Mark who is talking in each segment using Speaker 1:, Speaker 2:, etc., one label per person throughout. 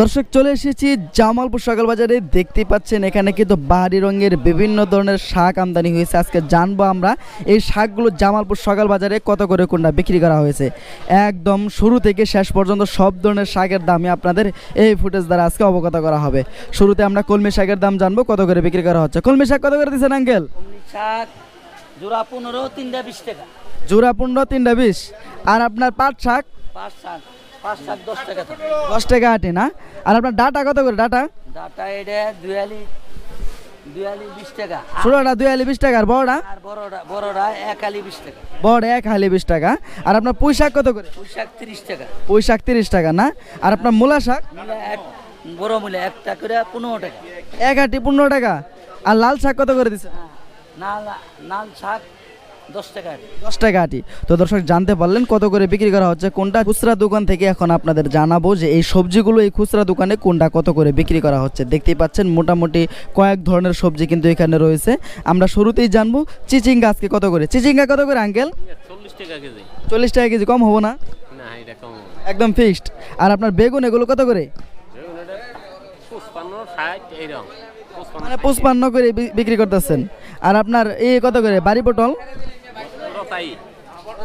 Speaker 1: দর্শক চলে এসেছি জামালপুর সকাল বাজারে দেখতে পাচ্ছেন এখানে কিন্তু বাহারি রঙের বিভিন্ন ধরনের শাক আমদানি হয়েছে। আজকে জানব আমরা এই শাকগুলো জামালপুর সকাল বাজারে কত করে কোনটা বিক্রি করা হয়েছে। একদম শুরু থেকে শেষ পর্যন্ত সব ধরনের শাকের দামই আপনাদের এই ফুটেজ দ্বারা আজকে অবগত করা হবে। শুরুতে আমরা কলমি শাকের দাম জানব কত করে বিক্রি করা হচ্ছে। কলমি শাক কত করে দিচ্ছেন আঙ্কেল?
Speaker 2: শাক জোড়া পনেরো তিনটা বিশ টাকা।
Speaker 1: জোড়া পনেরো তিনটা বিশ। আর আপনার পাট শাক?
Speaker 2: পাঁচ শাক। দশ টাকা
Speaker 1: আটে না? আর আপনার ডাটা কত করে ডাটা?
Speaker 2: ডাটা এটা দুয়ালি
Speaker 1: ছোটোটা দুই আলি বিশ টাকা আর বড়টা?
Speaker 2: আর বড়টা বড়টা এক আলি বিশ টাকা।
Speaker 1: বড় এক হালি বিশ টাকা। আর আপনার পুঁই শাক কত করে?
Speaker 2: পুঁই শাক তিরিশ টাকা।
Speaker 1: পুঁই শাক তিরিশ টাকা না? আর আপনার মূলা শাক?
Speaker 2: বড় মূলা একটা করে পনেরো টাকা।
Speaker 1: এক আটি পনেরো টাকা। আর লাল শাক কত করে দিচ্ছে
Speaker 2: নাল নাল শাক দশ টাকা আটি।
Speaker 1: দশ টাকা আটি। তো দর্শক জানতে পারলেন কত করে বিক্রি করা হচ্ছে কোনটা? খুচরা দোকান থেকে এখন আপনাদের জানাব যে এই সবজিগুলো এই খুচরা দোকানে কোনটা কত করে বিক্রি করা হচ্ছে। দেখতেই পাচ্ছেন মোটামুটি কয়েক ধরনের সবজি কিন্তু এখানে রয়েছে। আমরা শুরুতেই জানব চিচিঙ্গা আজকে কত করে? চিচিঙ্গা কত করে আঙ্কেল?
Speaker 3: চল্লিশ টাকা কেজি।
Speaker 1: চল্লিশ টাকা কেজি কম হব না? একদম ফিক্সড আর আপনার বেগুন এগুলো কত করে? মানে পঁচপান্ন করে বিক্রি করতেছেন। আর আপনার এই কত করে? বাড়ি পটল
Speaker 3: তাই?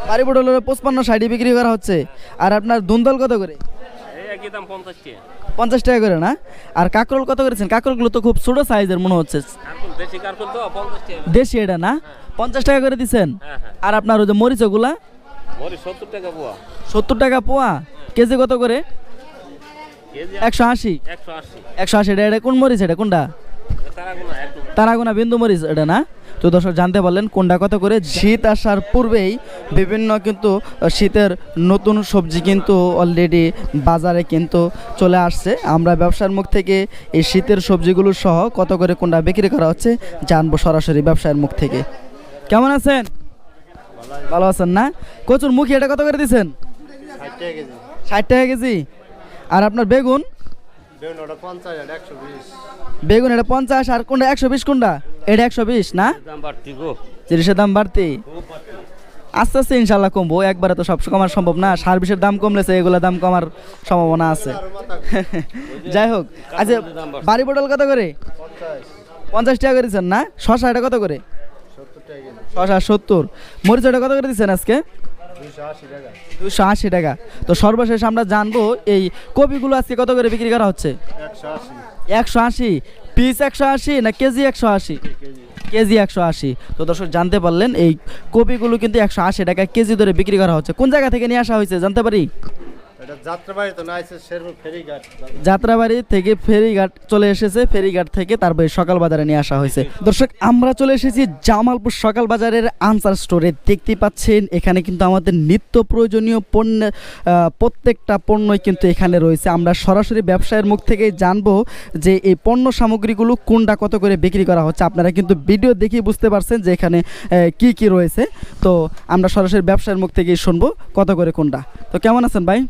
Speaker 1: বাড়ি পটল হলো পঁচপান্ন ষাটই বিক্রি করা হচ্ছে। আর আপনার দুন্দল কত করে?
Speaker 3: একই দাম পঞ্চাশ টাকা
Speaker 1: পঞ্চাশ টাকা করে না? আর কাকরোল কত করেছেন? কাকরোলগুলো তো খুব ছোটো সাইজের মনে হচ্ছে।
Speaker 3: দেশি
Speaker 1: এটা না? পঞ্চাশ টাকা করে দিচ্ছেন
Speaker 3: হ্যাঁ হ্যাঁ।
Speaker 1: আর আপনার ওই যে মরিচ
Speaker 3: সত্তর টাকা পোয়া।
Speaker 1: সত্তর টাকা পোয়া? কেজি কত করে? একশো আশি।
Speaker 3: একশো আশি।
Speaker 1: এটা কোন মরিচ? এটা কোনটা?
Speaker 3: তারা
Speaker 1: তারাগোনা বিন্দু মরিচ এটা না? তো দর্শক জানতে পারলেন কোনটা কত করে? শীত আসার পূর্বেই বিভিন্ন কিন্তু শীতের নতুন সবজি কিন্তু অলরেডি বাজারে কিন্তু চলে আসছে। আমরা ব্যবসার মুখ থেকে এই শীতের সবজিগুলো সহ কত করে কোনটা বিক্রি করা হচ্ছে জানব সরাসরি ব্যবসায়ের মুখ থেকে। কেমন আছেন? ভালো আছেন না? কচুর মুখি এটা কত করে দিচ্ছেন ষাট টাকা কেজি। আর আপনার বেগুন? বেগুন এটা পঞ্চাশ আর কোনটা? একশো বিশ কোনটা? এটা একশো বিশ না? জিনিসের দাম বাড়তি আস্তে আস্তে ইনশাল্লাহ কমবো একবারে তো সব কমার সম্ভব না। সার বিষের দাম কমলেছে এগুলো দাম কমার সম্ভাবনা আছে। যাই হোক আচ্ছা বাড়ি পটল কত করে? পঞ্চাশ টাকা করে দিচ্ছেন না? শশা এটা কত করে? শশা সত্তর। মরিচ এটা কত করে দিচ্ছেন আজকে? দুশো আশি টাকা। তো সর্বশেষ আমরা জানব এই কপিগুলো আজকে কত করে বিক্রি করা হচ্ছে? একশো আশি। পিস একশো আশি না কেজি একশো আশি? কেজি একশো আশি। তো দর্শক জানতে পারলেন এই কপিগুলো কিন্তু একশো আশি টাকা কেজি ধরে বিক্রি করা হচ্ছে। কোন জায়গা থেকে নিয়ে আসা হয়েছে জানতে পারি?
Speaker 4: যাত্রাবাড়ি
Speaker 1: থেকে ফেরিঘাট চলে এসেছে, ফেরিঘাট থেকে তারপরে সকাল বাজারে নিয়ে আসা হয়েছে। দর্শক, আমরা চলে এসেছি জামালপুর সকাল বাজারের আনসার স্টোরে। দেখতে পাচ্ছেন, এখানে কিন্তু আমাদের নিত্য প্রয়োজনীয় পণ্য প্রত্যেকটা পণ্যই কিন্তু এখানে রয়েছে। আমরা সরাসরি ব্যবসায়ের মুখ থেকেই জানব যে এই পণ্য সামগ্রীগুলো কোনটা কত করে বিক্রি করা হচ্ছে। আপনারা কিন্তু ভিডিও দেখেই বুঝতে পারছেন যে এখানে কি কি রয়েছে। তো আমরা সরাসরি ব্যবসায়ের মুখ থেকেই শুনব কত করে কোনটা। তো কেমন আছেন ভাই?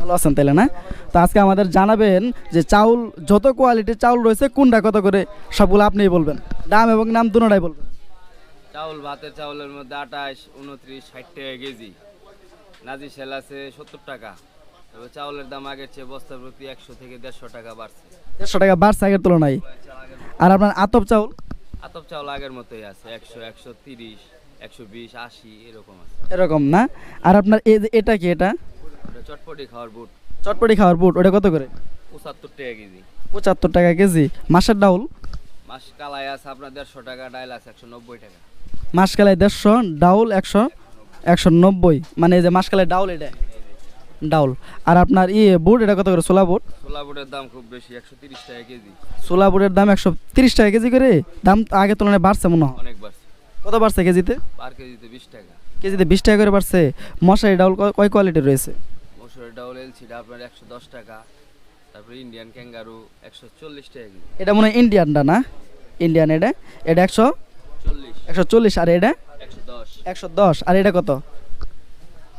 Speaker 3: ভালো
Speaker 1: আছেন তাহলে না? তো আজকে আমাদের জানাবেন যে চাউল যত কোয়ালিটির চাউল রয়েছে কোনটা কত করে সবগুলো আপনিই বলবেন। দাম এবং নাম দুটোটাই বলবেন।
Speaker 5: চাউল ভাতের চাউলের মধ্যে আঠাশ উনত্রিশ ষাট টাকা কেজি। নাজি সেল আছে সত্তর টাকা। তবে চাউলের দাম আগের চেয়ে বস্তার প্রতি একশো থেকে দেড়শো টাকা বাড়ছে।
Speaker 1: দেড়শো টাকা বাড়ছে আগের তুলনায়। আর আপনার আতপ চাউল?
Speaker 5: আতপ চাউল আগের মতোই আছে একশো একশো তিরিশ একশো বিশ আশি এরকম আছে।
Speaker 1: এরকম না? আর আপনার এটা কি এটা?
Speaker 5: চটপটি খাওয়ার বুট।
Speaker 1: চটপটি খাওয়ার বুট ওটা কত করে?
Speaker 5: পঁচাত্তর টাকা কেজি।
Speaker 1: পঁচাত্তর টাকা কেজি। মাসের ডাউল?
Speaker 5: মাস কালাই আছে আপনার দেড়শো টাকা ডাইল আছে একশো নব্বই টাকা।
Speaker 1: মাসকালাই দেড়শো ডাউল একশো একশো নব্বই। মানে এই যে মাসকালাই ডাউল এটা। ডাউল। আর আপনার ইয়ে বুট এটা কত করে? সোলা বুট?
Speaker 5: ছোলা বুটের দাম খুব বেশি একশো তিরিশ টাকা কেজি।
Speaker 1: সোলা বুটের দাম একশো তিরিশ টাকা কেজি করে? দাম তো আগের তুলনায় বাড়ছে মনে হয়।
Speaker 5: অনেক বাড়ছে।
Speaker 1: কত বাড়ছে কেজিতে?
Speaker 5: পার কেজিতে বিশ টাকা।
Speaker 1: কেজিতে বিশ টাকা করে বাড়ছে। মশারি ডাউল কয় কোয়ালিটির রয়েছে?
Speaker 5: ডাউল এলছিটা আপনার একশো দশ টাকা তারপরে ইন্ডিয়ান ক্যাঙ্গারু একশো চল্লিশ টাকা কেজি।
Speaker 1: এটা মনে হয় ইন্ডিয়ানটা না? ইন্ডিয়ান এটা? এটা একশো?
Speaker 5: চল্লিশ।
Speaker 1: একশো চল্লিশ আর এটা?
Speaker 5: একশো দশ।
Speaker 1: একশো দশ আর এটা কত?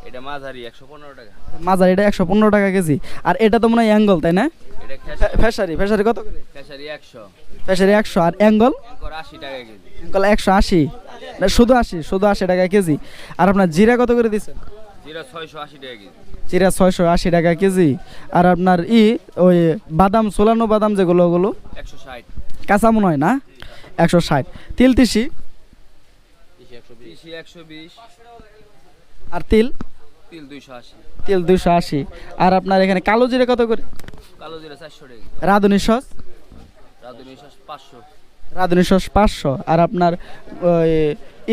Speaker 5: এটা মাঝারি একশো পনেরো টাকা।
Speaker 1: মাজার এটা একশো পনেরো টাকা কেজি। আর এটা তো মনে হয় অ্যাঙ্গল তাই না? ফেসারি ফেসারি কত করে?
Speaker 5: খেসারি একশো।
Speaker 1: ফেসারি একশো আর অ্যাঙ্গল?
Speaker 5: আশি টাকা কেজি।
Speaker 1: অ্যাঙ্গল একশো আশি। শুধু আশি শুধু আশি টাকা কেজি। আর আপনার জিরা কত করে দিচ্ছেন?
Speaker 5: চিরা ছয়শো আশি টাকা কেজি।
Speaker 1: চিরা ছয়শো আশি টাকা কেজি। আর আপনার ই ওই বাদাম সোলানো বাদাম যেগুলো ওগুলো
Speaker 5: একশো ষাট।
Speaker 1: কাঁচা মনে হয় না? একশো ষাট। তিল তিসি? আর তিল?
Speaker 5: তিল দুইশো আশি।
Speaker 1: তিল দুশো আশি। আর আপনার এখানে কালো জিরে কত করে?
Speaker 5: কালো জিরা চারশো টাকা।
Speaker 1: রাঁধুনি সস?
Speaker 5: রাঁধুনি সস পাঁচশো।
Speaker 1: রাঁধুনি সস পাঁচশো। আর আপনার ওই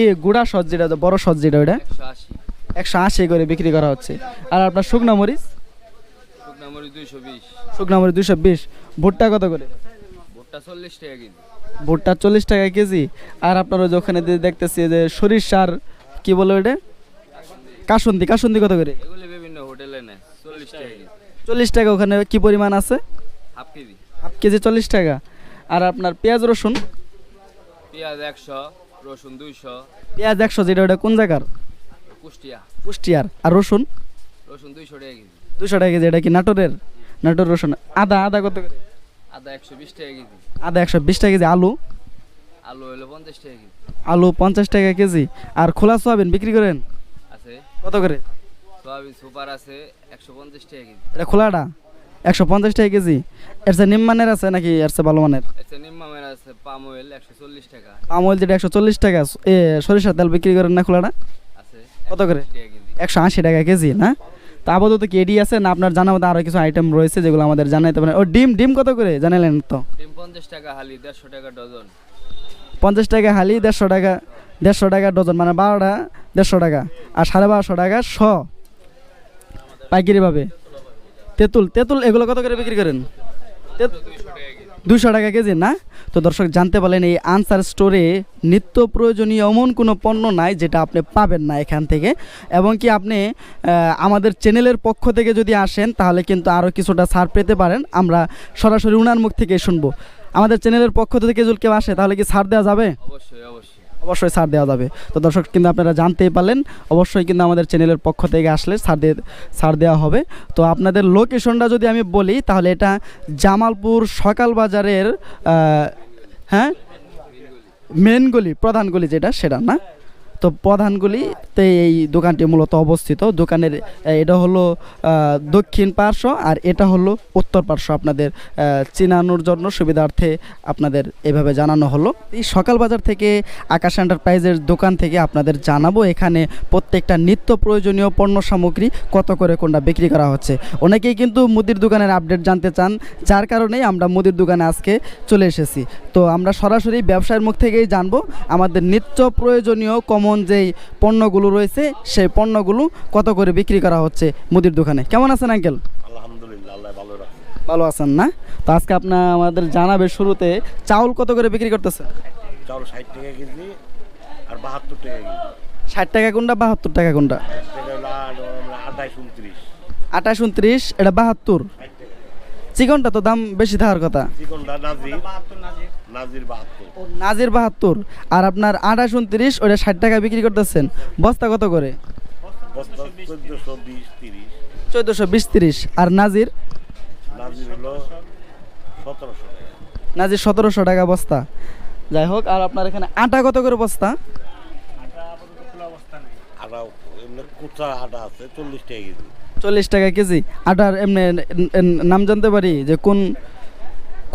Speaker 1: ই গুড়া সস যেটা বড় সস যেটা ওইটা?
Speaker 5: একশো আশি।
Speaker 1: একশো আশি করে বিক্রি করা হচ্ছে। আর আপনার শুকনো মরিচ?
Speaker 5: শুকনা মরিচ দুইশো বিশ।
Speaker 1: ভুট্টা কত করে?
Speaker 5: ভুট্টা চল্লিশ টাকা কেজি।
Speaker 1: ভুট্টা চল্লিশ টাকা কেজি। আর আপনার ওখানে দেখতেছি যে সরিষার কি বলে ওইটা? কাসুন্দি। কাসুন্দি কত করে?
Speaker 5: বিভিন্ন হোটেলে নেয়। চল্লিশ টাকা
Speaker 1: চল্লিশ টাকা ওখানে কি পরিমাণ আছে?
Speaker 5: Half KG.
Speaker 1: হাফ কেজি চল্লিশ টাকা। আর আপনার পেঁয়াজ রসুন?
Speaker 5: পেঁয়াজ একশো রসুন দুইশো।
Speaker 1: পেঁয়াজ একশো যেটা ওটা কোন জায়গার?
Speaker 5: কুষ্টিয়া।
Speaker 1: পুষ্টিয়ার আর রসুন?
Speaker 5: রসুন দুইশো টাকা কেজি।
Speaker 1: দুশো টাকা কেজি এটা কি নাটোরের? নাটোর রসুন। আদা আদা কত করে?
Speaker 5: আদা একশো বিশ টাকা কেজি।
Speaker 1: আদা একশো বিশ টাকা কেজি। আলু?
Speaker 5: আলু হলো পঞ্চাশ টাকা কেজি।
Speaker 1: আলু পঞ্চাশ টাকা কেজি। আর খোলা সোয়াবিন বিক্রি করেন?
Speaker 5: আছে।
Speaker 1: কত করে?
Speaker 5: সয়াবিন সুপার আছে একশো পঞ্চাশ টাকা কেজি।
Speaker 1: এটা খোলাটা? একশো পঞ্চাশ টাকা কেজি। এর চেয়ে নিম্নমানের আছে নাকি এর চেয়ে ভালো মানের?
Speaker 5: নিম্মামের আছে পাম অয়েল একশো চল্লিশ টাকা।
Speaker 1: পাম অয়েল যেটা একশো চল্লিশ টাকা। এ সরিষার তেল বিক্রি করেন না খোলাটা? কত করে?
Speaker 5: 120 টাকা কেজি
Speaker 1: একশো আশি টাকা কেজি না? তা আপাতত কি এডি আছে না আপনার জানা মতো আরও কিছু আইটেম রয়েছে যেগুলো আমাদের জানাইতে পারেন? ও ডিম ডিম কত করে জানালেন তো?
Speaker 5: ডিম পঞ্চাশ টাকা হালি দেড়শো টাকা ডজন।
Speaker 1: পঞ্চাশ টাকা হালি দেড়শো টাকা দেড়শো টাকা ডজন মানে বারোটা দেড়শো টাকা আর সাড়ে বারোশো টাকা শ। পাইকারিভাবে তেঁতুল তেঁতুল এগুলো কত করে বিক্রি করেন? তেঁতুল দুশো টাকা কেজি, না? তো দর্শক, জানতে পারলেন এই আনসার স্টোরে নিত্য প্রয়োজনীয় এমন কোনো পণ্য নাই যেটা আপনি পাবেন না এখান থেকে। এবং কি আপনি আমাদের চ্যানেলের পক্ষ থেকে যদি আসেন, তাহলে কিন্তু আরও কিছুটা ছাড় পেতে পারেন। আমরা সরাসরি উনার মুখ থেকে শুনব। আমাদের চ্যানেলের পক্ষ থেকে যদি কেউ আসে, তাহলে কি ছাড় দেওয়া যাবে?
Speaker 5: অবশ্যই অবশ্যই।
Speaker 1: অবশ্যই ছাড় দেওয়া যাবে। তো দর্শক, কিন্তু আপনারা জানতেই পারলেন, অবশ্যই কিন্তু আমাদের চ্যানেলের পক্ষ থেকে আসলে ছাড় দিয়ে ছাড় দেওয়া হবে। তো আপনাদের লোকেশনটা যদি আমি বলি, তাহলে এটা জামালপুর সকাল বাজারের হ্যাঁ? মেন গলি, প্রধান গলি যেটা, সেটা না? তো প্রধান গলিতে এই দোকানটি মূলত অবস্থিত। দোকানের এটা হলো দক্ষিণ পার্শ্ব আর এটা হলো উত্তর পার্শ্ব। আপনাদের চিনানোর জন্য সুবিধার্থে আপনাদের এভাবে জানানো হলো। এই সকাল বাজার থেকে আকাশ এন্টারপ্রাইজের দোকান থেকে আপনাদের জানাব এখানে প্রত্যেকটা নিত্য প্রয়োজনীয় পণ্য সামগ্রী কত করে কোনটা বিক্রি করা হচ্ছে। অনেকেই কিন্তু মুদির দোকানের আপডেট জানতে চান, যার কারণেই আমরা মুদির দোকানে আজকে চলে এসেছি। তো আমরা সরাসরি ব্যবসায়ের মুখ থেকেই জানব, আমাদের নিত্য প্রয়োজনীয় কমন যেই পণ্যগুলো রয়েছে সেই পণ্যগুলো কত করে বিক্রি করা হচ্ছে মুদির দোকানে? কেমন আছেন আঙ্কেল?
Speaker 4: আলহামদুলিল্লাহ আল্লাহ ভালো
Speaker 1: আছেন না? তো আজকে আপনার আমাদের জানাবে শুরুতে চাউল কত করে বিক্রি করতেছে?
Speaker 4: চাউল ষাট টাকা কেজি আর বাহাত্তর টাকা কেজি।
Speaker 1: ষাট টাকা কোনটা বাহাত্তর টাকা কোনটা?
Speaker 4: উনত্রিশ।
Speaker 1: আঠাশ উনত্রিশ এটা বাহাত্তর। চিকনটা তো দাম বেশি থাকার কথা।
Speaker 4: চিকনটা নাজির। নাজির বাহাত্তর।
Speaker 1: নাজির বাহাত্তর। আর আপনার আঠাশ, উনত্রিশ ওটা ষাট টাকা বিক্রি করতেছেন। বস্তা কত করে?
Speaker 4: চোদ্দশো বিশ
Speaker 1: আর নাজির?
Speaker 4: নাজির সতেরোশো টাকা
Speaker 1: বস্তা। যাই হোক, আর আপনার এখানে আটা কত করে বস্তা?
Speaker 4: চল্লিশ টাকা কেজি।
Speaker 1: আটার এমনি নাম জানতে পারি যে কোন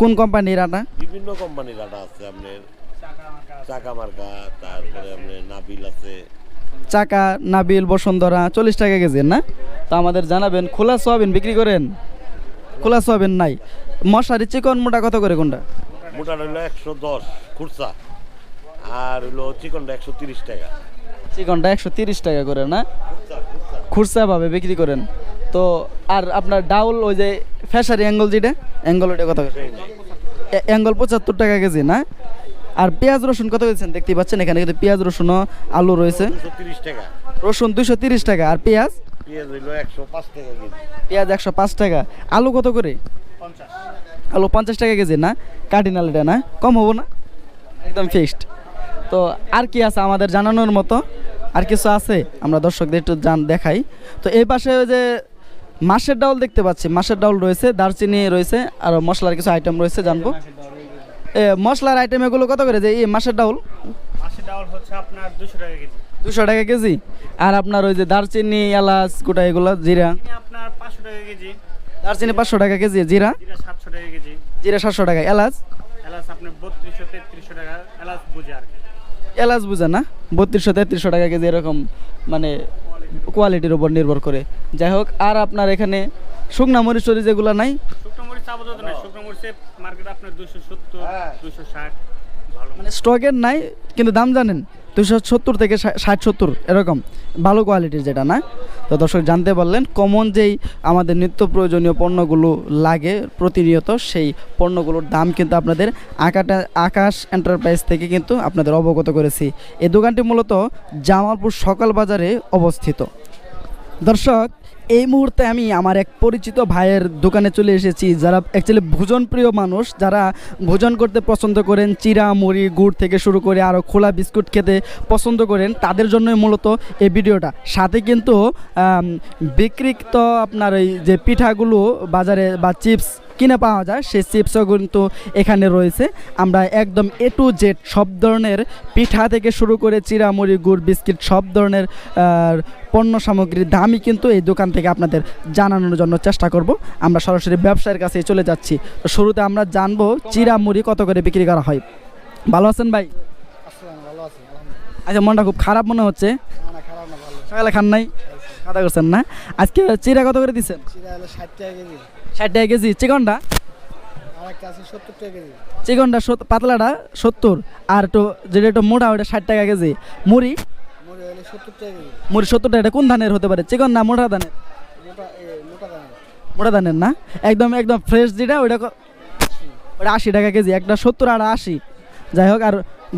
Speaker 1: কোন কোম্পানির আটা?
Speaker 4: বিভিন্ন কোম্পানির আটা আছে আপনার চাকা মার্কা তারপরে আপনার নাবিল আছে।
Speaker 1: চাকা নাবিল বসুন্ধরা চল্লিশ টাকা কেজি না? তো আমাদের জানাবেন খোলা সোয়াবিন বিক্রি করেন? খোলা সোয়াবিন নাই। মশারি চিকন মোটা কত করে কোনটা?
Speaker 4: মোটাটা হলো একশো দশ খুরসা আর হলো চিকনটা একশো তিরিশ টাকা।
Speaker 1: চিকনটা একশো তিরিশ টাকা করে না? খুরসা ভাবে বিক্রি করেন। তো আর আপনার ডাউল ওই যে ফ্যাশারি অ্যাঙ্গল যেটা অ্যাঙ্গল ওটা কত? অ্যাঙ্গল পঁচাত্তর টাকা কেজি না? আর পেঁয়াজ রসুন কত কেছেন দেখতেই পাচ্ছেন? এখানে কিন্তু পেঁয়াজ রসুনও আলু রয়েছে।
Speaker 4: টাকা।
Speaker 1: রসুন দুশো তিরিশ টাকা আর পেঁয়াজ?
Speaker 4: পেঁয়াজ একশো পাঁচ টাকা
Speaker 1: আলু কত করে? আলু পঞ্চাশ টাকা কেজি না? কার্ডিনাল এটা না? কম হব না? একদম ফিক্সড তো আর কি আছে আমাদের জানানোর মতো? আর কিছু আছে? আমরা দর্শকদের একটু জান দেখাই। তো এই পাশে ওই যে মাছের ডাউল দেখতে পাচ্ছি। মাছের ডাউল রয়েছে দারচিনি রয়েছে আর মশলার কিছু আইটেম রয়েছে জানব। মশলার আইটেম এগুলো কত করে? যে এই মাছের ডাউল
Speaker 6: হচ্ছে আপনার দুশো টাকা কেজি।
Speaker 1: দুশো টাকা কেজি? আর আপনার ওই যে দারচিনি এলাচ গোটা এগুলো জিরা?
Speaker 6: আপনার পাঁচশো টাকা কেজি।
Speaker 1: দারচিনি পাঁচশো টাকা কেজি জিরা?
Speaker 6: জিরা সাতশো টাকা কেজি।
Speaker 1: জিরা সাতশো টাকা এলাচ?
Speaker 6: এলাচ আপনার বত্রিশশো তেত্রিশশো টাকা এলাচ বুঝে আর
Speaker 1: এলাচ বুঝে না? বত্রিশশো তেত্রিশশো টাকা কেজি এরকম মানে কোয়ালিটির উপর নির্ভর করে। যাই হোক আর আপনার এখানে শুকনা মরিচ টরিচ এগুলো নাই?
Speaker 6: ভালো
Speaker 1: মানে স্টকের নাই কিন্তু দাম জানেন দুশো সত্তর থেকে ষাট সত্তর এরকম ভালো কোয়ালিটির যেটা না? তো দর্শক জানতে পারলেন কমন যেই আমাদের নিত্য প্রয়োজনীয় পণ্যগুলো লাগে প্রতিনিয়ত সেই পণ্যগুলোর দাম কিন্তু আপনাদের আকাটা আকাশ এন্টারপ্রাইজ থেকে কিন্তু আপনাদের অবগত করেছি। এই দোকানটি মূলত জামালপুর সকাল বাজারে অবস্থিত। দর্শক এই মুহূর্তে আমি আমার এক পরিচিত ভাইয়ের দোকানে চলে এসেছি, যারা অ্যাকচুয়ালি ভোজন প্রিয় মানুষ, যারা ভোজন করতে পছন্দ করেন, চিরা, মুড়ি, গুড় থেকে শুরু করে আরও খোলা বিস্কুট খেতে পছন্দ করেন, তাদের জন্যই মূলত এই ভিডিওটা। সাথে কিন্তু বিক্রিত আপনার এই যে পিঠাগুলো বাজারে বা চিপস কিনে পাওয়া যায় সেই চিপসও কিন্তু এখানে রয়েছে। আমরা একদম এ টু জেড সব ধরনের পিঠা থেকে শুরু করে চিরামুড়ি গুড় বিস্কিট সব ধরনের পণ্য সামগ্রীর দামই কিন্তু এই দোকান থেকে আপনাদের জানানোর জন্য চেষ্টা করব। আমরা সরাসরি ব্যবসায়ের কাছে চলে যাচ্ছি। তো শুরুতে আমরা জানব চিরামুড়ি কত করে বিক্রি করা হয়। ভালো আছেন ভাই? আচ্ছা মনটা খুব খারাপ মনে হচ্ছে। সকালে খান নাই? খাতা করছেন না? আজকে চিরা কত করে দিচ্ছেন?
Speaker 7: চিরা হলো ষাট টাকা কেজি।
Speaker 1: চিকনটা? চিকনটা পাতলাটা সত্তর। আর একটু যেটা একটু মোটা ওটা ষাট টাকা কেজি। মুড়ি?
Speaker 7: মুড়ি হলো সত্তর টাকা। কেজি
Speaker 1: মুড়ি সত্তর টাকা এটা কোন ধানের হতে পারে? চিকন না মোটা ধানের?
Speaker 7: মোটা
Speaker 1: ধানের না? একদম একদম ফ্রেশ যেটা, ওইটা ওটা আশি টাকা কেজি। একটা সত্তর আর আশি। যাই হোক, আর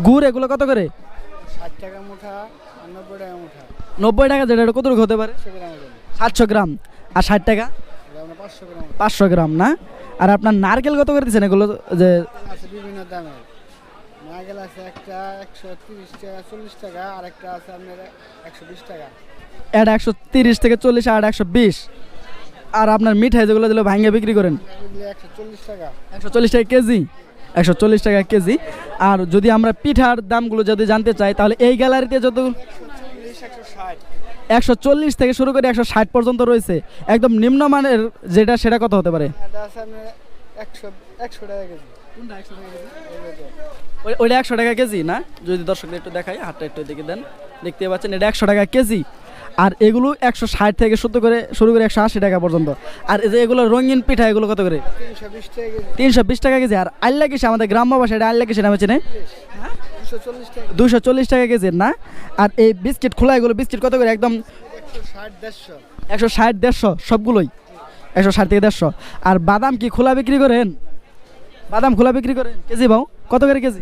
Speaker 1: গুড় এগুলো কত করে?
Speaker 7: ষাট টাকা মুঠা মুঠা
Speaker 1: নব্বই টাকা যেটা কতটুকু হতে পারে? সাতশো গ্রাম। আর ষাট টাকা?
Speaker 7: পাঁচশো গ্রাম।
Speaker 1: না? আর আপনার নারকেল কত করে দিচ্ছেন এগুলো যে
Speaker 7: বিভিন্ন দামের। নারকেল আছে একটা একশো তিরিশ টাকা চল্লিশ টাকা আর একটা আছে আপনার একশো বিশ টাকা।
Speaker 1: এটা একশো তিরিশ থেকে চল্লিশ আর একশো বিশ। আর আপনার মিঠাই যেগুলো দিলে ভাঙে বিক্রি করেন?
Speaker 7: একশো চল্লিশ টাকা।
Speaker 1: একশো চল্লিশ টাকা কেজি? একশো চল্লিশ টাকা কেজি। আর যদি আমরা পিঠার দামগুলো যদি জানতে চাই তাহলে এই গ্যালারিতে যত
Speaker 7: একশো ষাট।
Speaker 1: একশো চল্লিশ থেকে শুরু করে একশো ষাট পর্যন্ত রয়েছে। একদম নিম্নমানের যেটা সেটা কত হতে পারে? ওইটা একশো টাকা কেজি না? যদি দর্শকদের একটু দেখাই হাতটা একটু দেখে দেন। দেখতে পাচ্ছেন এটা একশো টাকা কেজি। আর এগুলো একশো ষাট থেকে শুরু করে শুরু করে একশো আশি টাকা পর্যন্ত। আর এই যে এগুলো রঙিন পিঠা এগুলো কত করে?
Speaker 7: তিনশো বিশ টাকা কেজি।
Speaker 1: আর আল্লা কিসে আমাদের গ্রাম্য ভাষায় এটা আল্লা কিসে নামে চেনে?
Speaker 7: টাকা
Speaker 1: দুশো চল্লিশ টাকা কেজির না? আর এই বিস্কিট খোলা এগুলো বিস্কিট কত করে? একদম
Speaker 7: একশো ষাট দেড়শো।
Speaker 1: একশো ষাট দেড়শো সবগুলোই। একশো ষাট থেকে দেড়শো। আর বাদাম কি খোলা বিক্রি করেন? বাদাম খোলা বিক্রি করেন? কেজি ভাও কত করে কেজি?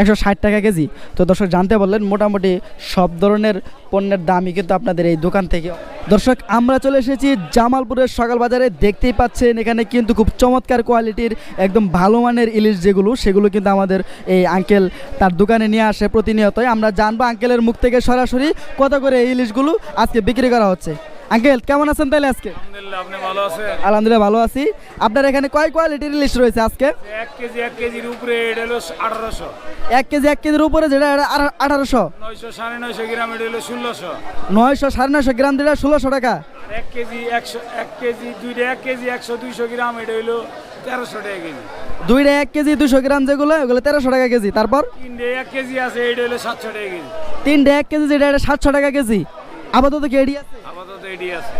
Speaker 1: একশো ষাট টাকা কেজি। তো দর্শক, জানতে পারলেন মোটামুটি সব ধরনের পণ্যের দামই কিন্তু আপনাদের এই দোকান থেকে। দর্শক, আমরা চলে এসেছি জামালপুরের সকাল বাজারে। দেখতেই পাচ্ছেন, এখানে কিন্তু খুব চমৎকার কোয়ালিটির, একদম ভালো মানের ইলিশ যেগুলো, সেগুলো কিন্তু আমাদের এই আঙ্কেল তার দোকানে নিয়ে আসে প্রতিনিয়তই। আমরা জানব আঙ্কেলের মুখ থেকে সরাসরি কত করে এই ইলিশগুলো আজকে বিক্রি করা হচ্ছে। আঙ্কেল কেমন আছেন তাহলে আজকে?
Speaker 6: আলহামদুলিল্লাহ আপনি ভালো আছেন?
Speaker 1: আলহামদুলিল্লাহ ভালো আছি। আপনার এখানে কয় কোয়ালিটির ইলিশ রয়েছে আজকে?
Speaker 6: এক কেজি এক কেজির উপরে এটা হলো আঠারোশো।
Speaker 1: এক কেজি এক কেজির উপরে যেটা আঠারোশো?
Speaker 6: নয়শো সাড়ে নয়শো গ্রাম এটা হলো ষোলোশো।
Speaker 1: নয়শো সাড়ে নয়শো গ্রাম যেটা ষোলোশো টাকা?
Speaker 6: এক কেজি একশো এক কেজি দুইটা এক কেজি একশো দুইশো গ্রাম এটা তেরোশো টাকা কেজি।
Speaker 1: দুইটা এক কেজি দুশো গ্রাম যেগুলো তেরোশো টাকা কেজি। তারপর?
Speaker 6: তিনটে এক কেজি আছে এটা হলো সাতশো টাকা কেজি।
Speaker 1: তিনটে এক কেজি যেটা এটা সাতশো টাকা কেজি। আপাতত কি এডি আছে?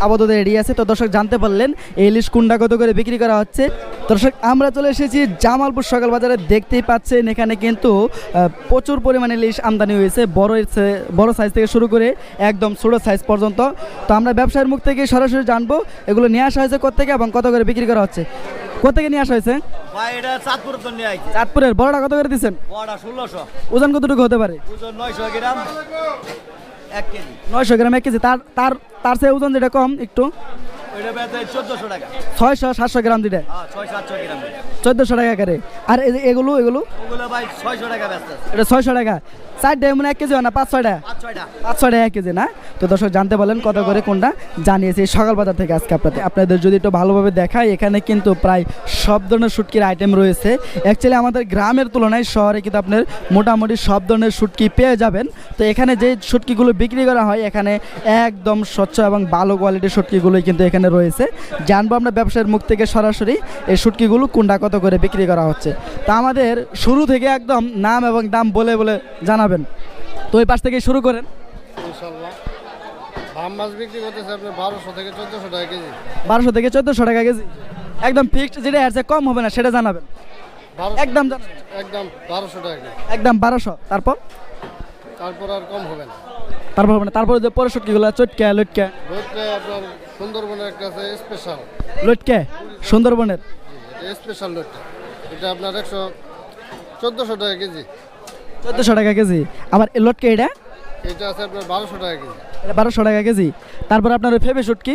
Speaker 6: আপাতত
Speaker 1: এডি আছে। তো দর্শক জানতে পারলেন এই ইলিশ কুন্ডা কত করে বিক্রি করা হচ্ছে? দর্শক আমরা চলে এসেছি জামালপুর সকাল বাজারে। দেখতেই পাচ্ছেন এখানে কিন্তু প্রচুর পরিমাণে ইলিশ আমদানি হয়েছে। বড় বড় সাইজ থেকে শুরু করে একদম ছোটো সাইজ পর্যন্ত। তো আমরা ব্যবসায়ের মুখ থেকে সরাসরি জানব এগুলো নিয়ে আসা হয়েছে কোথেকে এবং কত করে বিক্রি করা হচ্ছে। কোথেকে নিয়ে আসা হয়েছে? চাঁদপুরের। বড়টা কত করে দিচ্ছেন? ওজন কতটুকু হতে পারে?
Speaker 8: ওজন নয়শো গ্রাম। এক কেজি।
Speaker 1: নয়শো গ্রাম এক কেজি। তার তার তার চেয়ে ওজন যেটা কম একটু।
Speaker 8: ওইটা বেচা চোদ্দশো টাকা।
Speaker 1: ছয়শো সাতশো গ্রাম দিটা
Speaker 8: ছয়শো ছয় সাতশো গ্রাম
Speaker 1: চোদ্দোশো টাকা করে। আর এগুলো এগুলো?
Speaker 8: টাকা
Speaker 1: এটা ছয়শো টাকা। চারটে মানে এক কেজি হয় না? পাঁচ ছয়টা
Speaker 8: পাঁচ ছয়টা।
Speaker 1: পাঁচ এক কেজি না? তো দর্শক জানতে পারলেন কত করে কোনটা? জানিয়েছি এই সকাল বাজার থেকে আজকে আপনাদের। আপনাদের যদি একটু ভালোভাবে দেখায় এখানে কিন্তু প্রায় সব ধরনের শুটকির আইটেম রয়েছে। অ্যাকচুয়ালি আমাদের গ্রামের তুলনায় শহরে কিন্তু আপনার মোটামুটি সব ধরনের শুটকি পেয়ে যাবেন। তো এখানে যে শুটকিগুলো বিক্রি করা হয় এখানে একদম স্বচ্ছ এবং ভালো কোয়ালিটির শুটকিগুলোই কিন্তু এখানে রয়েছে। জানব আমরা ব্যবসায়ের মুখ থেকে সরাসরি এই শুটকিগুলো কোনটা কত করে বিক্রি করা হচ্ছে। তা আমাদের শুরু থেকে একদম নাম এবং দাম বলে বলে জানাবেন। তো ওই পাশ থেকে শুরু করেন।
Speaker 7: বারোশো থেকে চোদ্দোশো টাকা কেজি।
Speaker 1: একদম ফিক্সড যেটা আছে কম হবে না সেটা জানাবেন। একদম
Speaker 7: একদম বারোশো টাকা
Speaker 1: একদম বারোশো। তারপর?
Speaker 7: তারপর আর কম হবে না।
Speaker 1: তারপর হবে না। তারপর যে পরে শুটকিগুলো চটকা লটকা।
Speaker 7: রোদটা আপনার সুন্দরবনের একটা আছে স্পেশাল
Speaker 1: লটকা সুন্দরবনের।
Speaker 7: এটা স্পেশাল রোদটা এটা আপনার একশো চোদ্দোশো টাকা কেজি।
Speaker 1: চোদ্দোশো টাকা কেজি। আবার এই লটকা এটা?
Speaker 7: এটা আছে আপনার বারোশো টাকা কেজি।
Speaker 1: এটা বারোশো টাকা কেজি। তারপর আপনার ওই ফেবে শুটকি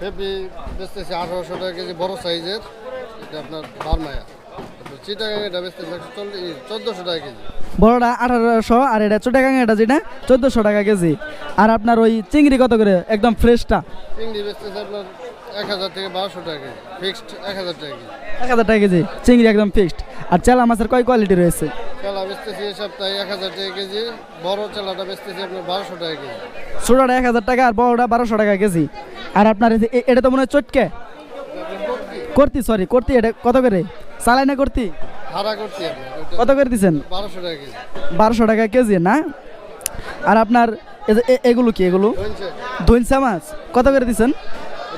Speaker 7: পেঁপি বেচতেছে আঠারোশো টাকা কেজি বড় সাইজের। এটা আপনার বারমায়া। একশো চোদ্দোশো টাকা কেজি।
Speaker 1: বড়টা আঠারোশো আর এটা যেটা? চোদ্দোশো টাকা কেজি। আর আপনার ওই চিংড়ি কত করে? একদম ফ্রেশটা।
Speaker 7: চিংড়ি বেচতেছে আপনার এক হাজার থেকে বারোশো টাকা কেজি ফিক্সড এক হাজার টাকা।
Speaker 1: এক হাজার টাকা কেজি চিংড়ি একদম ফিক্সড আর চেলা মাছের কয় কোয়ালিটি রয়েছে?
Speaker 7: চেলা বেচতেছি এই সপ্তাহে এক হাজার টাকা কেজি বড় চেলাটা বেচতেছি আপনার বারোশো টাকা কেজি।
Speaker 1: ছোটোটা এক হাজার টাকা আর বড়টা বারোশো টাকা কেজি। আর আপনার এটা তো মনে হয় চটকে? করতি সরি করতি এটা কত করে? চালাই না করতি?
Speaker 7: ভাড়া
Speaker 1: কত করে দিচ্ছেন
Speaker 7: বারোশো টাকা কেজি।
Speaker 1: বারোশো টাকা কেজি না? আর আপনার এগুলো কি এগুলো? ধনসা মাছ কত করে দিচ্ছেন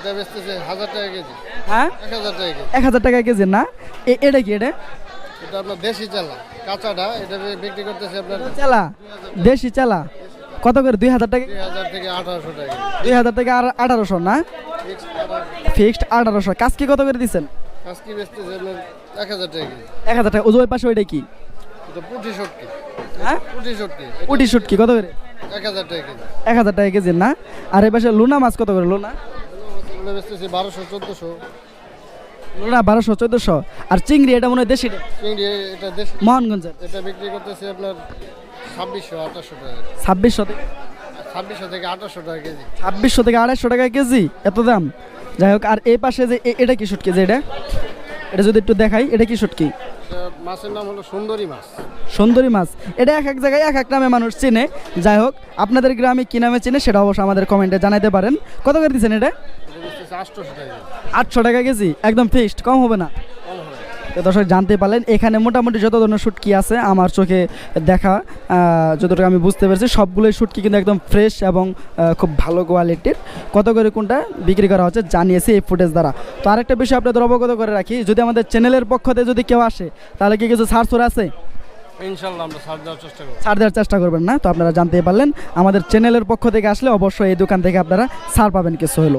Speaker 7: এটা বেচতেছে হাজার টাকা কেজি।
Speaker 1: হ্যাঁ?
Speaker 7: এক হাজার টাকা কেজি।
Speaker 1: এক হাজার টাকা কেজি না? এটা কি এটা?
Speaker 7: এটা আপনার দেশি চালা কাঁচাটা এটা বিক্রি করতেছে আপনার
Speaker 1: চালা দেশি চালা। কত করে? দুই হাজার টাকা?
Speaker 7: দুই হাজার থেকে আঠারোশো টাকা
Speaker 1: দুই হাজার টাকা আর আঠারোশো না?
Speaker 7: ফিক্সড আঠারোশো।
Speaker 1: আঠারোশো। কত করে দিচ্ছেন?
Speaker 7: আজকে বেচতেছে আপনার এক হাজার টাকা কেজি।
Speaker 1: এক হাজার টাকা। ওই পাশে ওইটা কি?
Speaker 7: এটা পুঁটি সটকি
Speaker 1: হ্যাঁ?
Speaker 7: পুঁটি সটকি
Speaker 1: উটি শুটকি কত করে?
Speaker 7: এক হাজার টাকা কেজি।
Speaker 1: এক হাজার টাকা কেজি না? আর এই পাশে লুনা মাছ কত করে? লুনা?
Speaker 7: এগুলো বেচতেছি বারোশো চোদ্দোশো।
Speaker 1: লুনা বারোশো চোদ্দোশো। আর চিংড়ি এটা মনে হয় দেশি
Speaker 7: চিংড়ি এটা দেশি।
Speaker 1: মোহনগঞ্জের।
Speaker 7: এটা বিক্রি করতেছি আপনার ছাব্বিশশো আঠাশশো টাকা।
Speaker 1: ছাব্বিশশো থেকে
Speaker 7: ছাব্বিশশো থেকে আঠাশশো টাকা কেজি।
Speaker 1: ছাব্বিশশো থেকে আড়াইশো টাকা কেজি এত দাম। যাই হোক আর এই পাশে যে এটা কি শুটকি যে এটা? এটা যদি একটু দেখাই এটা কি শুটকি?
Speaker 7: মাছের নাম হলো সুন্দরী মাছ।
Speaker 1: সুন্দরী মাছ। এটা এক এক জায়গায় এক এক নামে মানুষ চেনে। যাই হোক আপনাদের গ্রামে কি নামে চিনে সেটা অবশ্যই আমাদের কমেন্টে জানাতে পারেন। কত করে দিচ্ছেন এটা? আটশো টাকা কেজি? একদম ফিক্সড কম হবে না। দর্শক জানতে পারলেন এখানে মোটামুটি যত ধরনের শুটকি আছে আমার চোখে দেখা যতটুকু আমি বুঝতে পেরেছি সবগুলোই শুটকি কিন্তু একদম ফ্রেশ এবং খুব ভালো কোয়ালিটির কত করে কোনটা বিক্রি করা হচ্ছে জানিয়েছি এই ফুটেজ দ্বারা। তো আরেকটা বিষয় আপনাদের অবগত করে রাখি যদি আমাদের চ্যানেলের পক্ষ থেকে যদি কেউ আসে তাহলে কি কিছু ছুড় আছে? ছাড় দেওয়ার চেষ্টা করবেন না তো আপনারা জানতেই পারলেন। আমাদের চ্যানেলের পক্ষ থেকে আসলে অবশ্যই এই দোকান থেকে আপনারা ছাড় পাবেন কিছু হলো